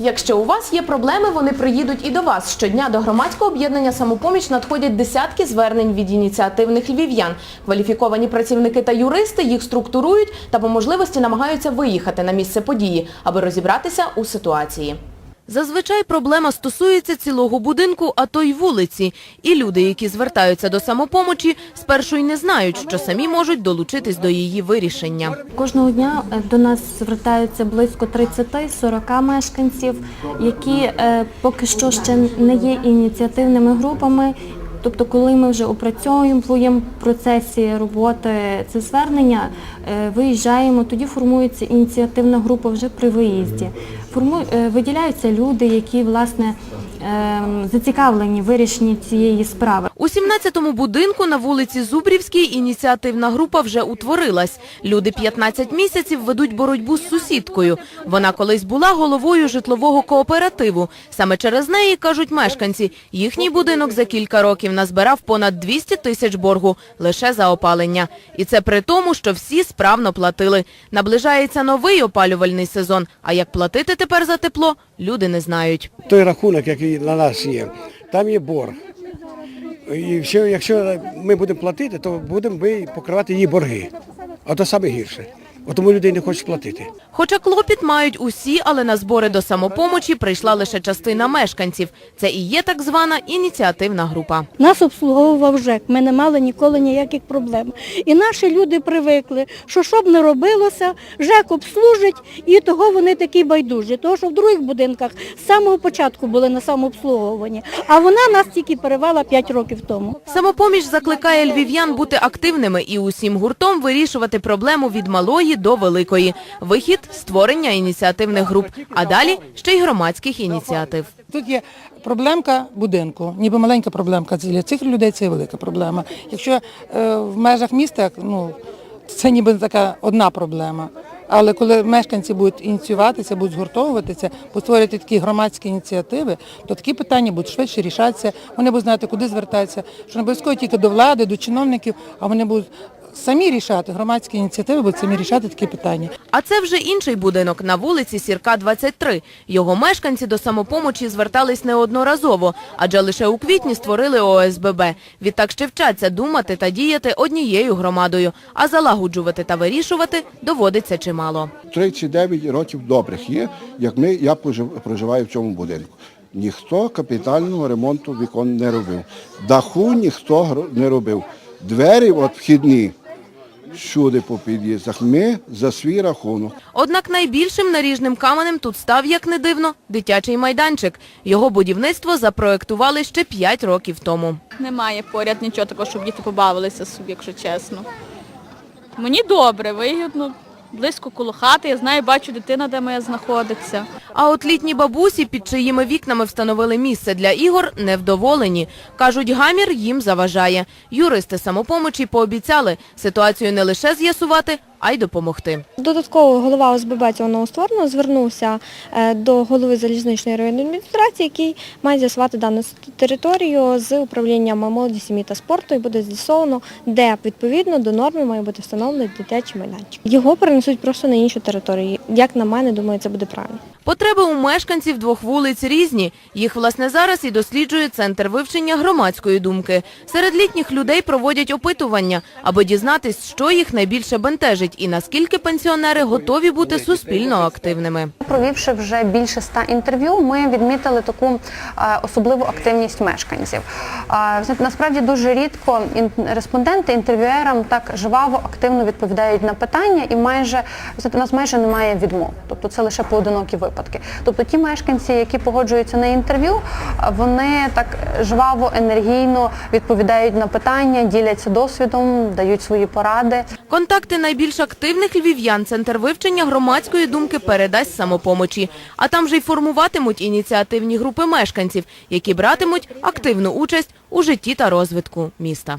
Якщо у вас є проблеми, вони приїдуть і до вас. Щодня до громадського об'єднання «Самопоміч» надходять десятки звернень від ініціативних львів'ян. Кваліфіковані працівники та юристи їх структурують та по можливості намагаються виїхати на місце події, аби розібратися у ситуації. Зазвичай проблема стосується цілого будинку, а то й вулиці. І люди, які звертаються до самопомочі, спершу й не знають, що самі можуть долучитись до її вирішення. Кожного дня е, до нас звертаються близько 30-40 мешканців, які е, поки що ще не є ініціативними групами. Тобто, коли ми вже опрацьовуємо в процесі роботи це звернення, е, виїжджаємо, тоді формується ініціативна група вже при виїзді. Е, виділяються люди, які власне е, зацікавлені вирішенні цієї справи. У 17-му будинку на вулиці Зубрівській ініціативна група вже утворилась. Люди 15 місяців ведуть боротьбу з сусідкою. Вона колись була головою житлового кооперативу. Саме через неї, кажуть мешканці, їхній будинок за кілька років назбирав понад 200 тисяч боргу лише за опалення. І це при тому, що всі справно платили. Наближається новий опалювальний сезон, а як платити тепер за тепло, люди не знають. той рахунок, який на нас є, там є борг. І що, якщо ми будемо платити, то будемо ми покривати її борги. А то саме гірше. Тому люди не хочуть платити. Хоча клопіт мають усі, але на збори до самопомочі прийшла лише частина мешканців. Це і є так звана ініціативна група. Нас обслуговував ЖЕК, ми не мали ніколи ніяких проблем. І наші люди привикли, що що б не робилося, ЖЕК обслужить, і того вони такі байдужі. Тому що в других будинках з самого початку були на самообслуговуванні, а вона нас тільки перевела 5 років тому. Самопоміч закликає львів'ян бути активними і усім гуртом вирішувати проблему від малої до великої. Вихід – створення ініціативних груп, а далі ще й громадських ініціатив. Тут є проблемка будинку, ніби маленька проблемка. Для цих людей це велика проблема. Якщо е, в межах міста, ну це ніби така одна проблема. Але коли мешканці будуть ініціюватися, будуть згуртовуватися, будуть створювати такі громадські ініціативи, то такі питання будуть швидше рішатися. Вони будуть знати, куди звертатися, що не обов'язково тільки до влади, до чиновників, а вони будуть самі рішати, громадські ініціативи будуть самі рішати такі питання. А це вже інший будинок на вулиці Сірка, 23. Його мешканці до самопомочі звертались неодноразово, адже лише у квітні створили ОСББ. Відтак ще вчаться думати та діяти однією громадою, а залагоджувати та вирішувати доводиться чимало. 39 років добрих є, як ми, я пожив- проживаю в цьому будинку. Ніхто капітального ремонту вікон не робив. Даху ніхто гро- не робив. Двері от вхідні, всюди по під'їздах, ми за свій рахунок. Однак найбільшим наріжним каменем тут став, як не дивно, дитячий майданчик. Його будівництво запроектували ще 5 років тому. Немає поряд нічого такого, щоб діти побавилися собі, якщо чесно. Мені добре, вигідно, близько коло хати, я знаю, бачу дитина, де моя знаходиться. А от літні бабусі, під чиїми вікнами встановили місце для ігор, невдоволені. Кажуть, гамір їм заважає. Юристи самопомочі пообіцяли ситуацію не лише з'ясувати, а й допомогти. Додатково голова ОСББ цього новостворено звернувся е, до голови залізничної районної адміністрації, який має з'ясувати дану територію з управлінням молоді, сім'ї та спорту і буде з'ясовано, де відповідно до норми має бути встановлений дитячий майданчик. Його перенесуть просто на іншу територію. Як на мене, думаю, це буде правильно. Потреби у мешканців двох вулиць різні. Їх, власне, зараз і досліджує Центр вивчення громадської думки. Серед літніх людей проводять опитування, аби дізнатись, що їх найбільше бентежить і наскільки пенсіонери готові бути суспільно активними. Провівши вже більше ста інтерв'ю, ми відмітили таку е, особливу активність мешканців. Е, насправді дуже рідко респонденти інтерв'юерам так жваво, активно відповідають на питання, і майже у нас майже немає відмов. Тобто це лише поодинокі випадки. Тобто ті мешканці, які погоджуються на інтерв'ю, вони так жваво, енергійно відповідають на питання, діляться досвідом, дають свої поради. Контакти найбільш активних львів'ян Центр вивчення громадської думки передасть самопомочі. А там же й формуватимуть ініціативні групи мешканців, які братимуть активну участь у житті та розвитку міста.